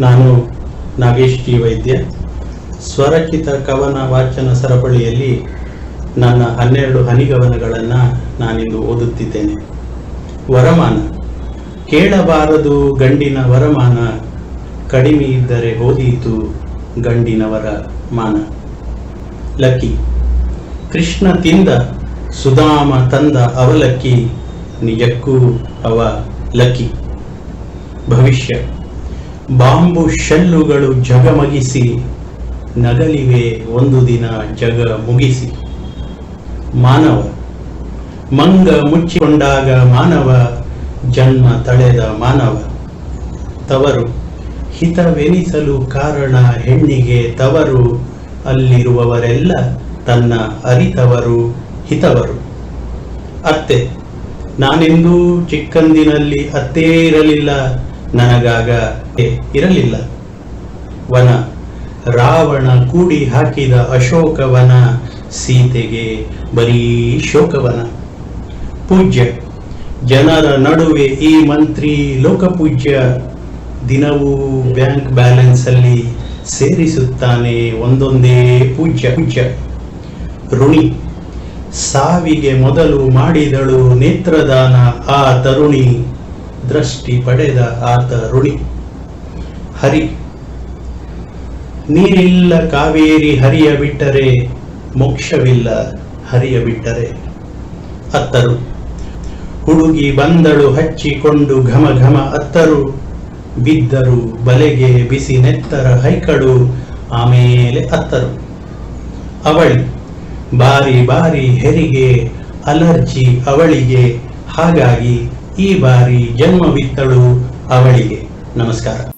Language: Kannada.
ನಾನು ನಾಗೇಶ್ ಜಿ ವೈದ್ಯ. ಸ್ವರಚಿತ ಕವನ ವಾಚನ ಸರಪಳಿಯಲ್ಲಿ ನನ್ನ ಹನ್ನೆರಡು ಹನಿಗವನಗಳನ್ನು ನಾನಿಂದು ಓದುತ್ತಿದ್ದೇನೆ. ವರಮಾನ. ಕೇಳಬಾರದು ಗಂಡಿನ ವರಮಾನ. ಕಡಿಮೆ ಇದ್ದರೆ ಓದೀತು ಗಂಡಿನವರ ಮಾನ ಲಕ್ಕಿ. ಕೃಷ್ಣ ತಿಂದ ಸುಧಾಮ ತಂದ ಅವಲಕ್ಕಿ. ನಿಜಕ್ಕೂ ಅವ ಲಕ್ಕಿ. ಭವಿಷ್ಯ. ಬಾಂಬು ಶೆಲ್ಲುಗಳು ಜಗಮಗಿಸಿ, ನಗಲಿವೆ ಒಂದು ದಿನ ಜಗ ಮುಗಿಸಿ. ಮಾನವ, ಮಂಗ ಮುಚ್ಚಿಕೊಂಡಾಗ ಮಾನವ, ಜನ್ಮ ತಳೆದ ಮಾನವ. ತವರು, ಹಿತವೆನಿಸಲು ಕಾರಣ ಹೆಣ್ಣಿಗೆ ತವರು, ಅಲ್ಲಿರುವವರೆಲ್ಲ ತನ್ನ ಅರಿತವರು, ಹಿತವರು. ಅತ್ತೆ, ನಾನೆಂದೂ ಚಿಕ್ಕಂದಿನಲ್ಲಿ ಅತ್ತೇ ಇರಲಿಲ್ಲ, ನನಗಾಗ ಇರಲಿಲ್ಲ. ವನ. ರಾವಣ ಕೂಡಿ ಹಾಕಿದ ಅಶೋಕವನ ಸೀತೆಗೆ ಬರೀ ಶೋಕವನ. ಪೂಜ್ಯ. ಜನರ ನಡುವೆ ಈ ಮಂತ್ರಿ ಲೋಕಪೂಜ್ಯ ದಿನವೂ ಬ್ಯಾಂಕ್ ಬ್ಯಾಲೆನ್ಸ್ ಅಲ್ಲಿ ಸೇರಿಸುತ್ತಾನೆ ಒಂದೊಂದೇ ಪೂಜ್ಯ ಪೂಜ್ಯ. ಋಣಿ. ಸಾವಿಗೆ ಮೊದಲು ಮಾಡಿದಳು ನೇತ್ರದಾನ ಆ ತರುಣಿ. ದೃಷ್ಟಿ ಪಡೆದ ಆತ ಋಣಿ. ಹರಿ. ನೀರಿಲ್ಲ ಕಾವೇರಿ ಹರಿಯ ಬಿಟ್ಟರೆ ಮೋಕ್ಷವಿಲ್ಲ ಹರಿಯ ಬಿಟ್ಟರೆ ಅತ್ತರು. ಹುಡುಗಿ ಬಂದಳು ಹಚ್ಚಿಕೊಂಡು ಘಮ ಘಮ ಅತ್ತರು. ಬಿದ್ದರು ಬಲೆಗೆ ಬಿಸಿ ನೆತ್ತರ ಹೈಕಳು ಆಮೇಲೆ ಅತ್ತರು. ಅವಳಿ. ಬಾರಿ ಬಾರಿ ಹೆರಿಗೆ, ಅಲರ್ಜಿ ಅವಳಿಗೆ. ಹಾಗಾಗಿ ಈ ಬಾರಿ ಜನ್ಮವಿತ್ತಳು ಅವಳಿಗೆ. ನಮಸ್ಕಾರ.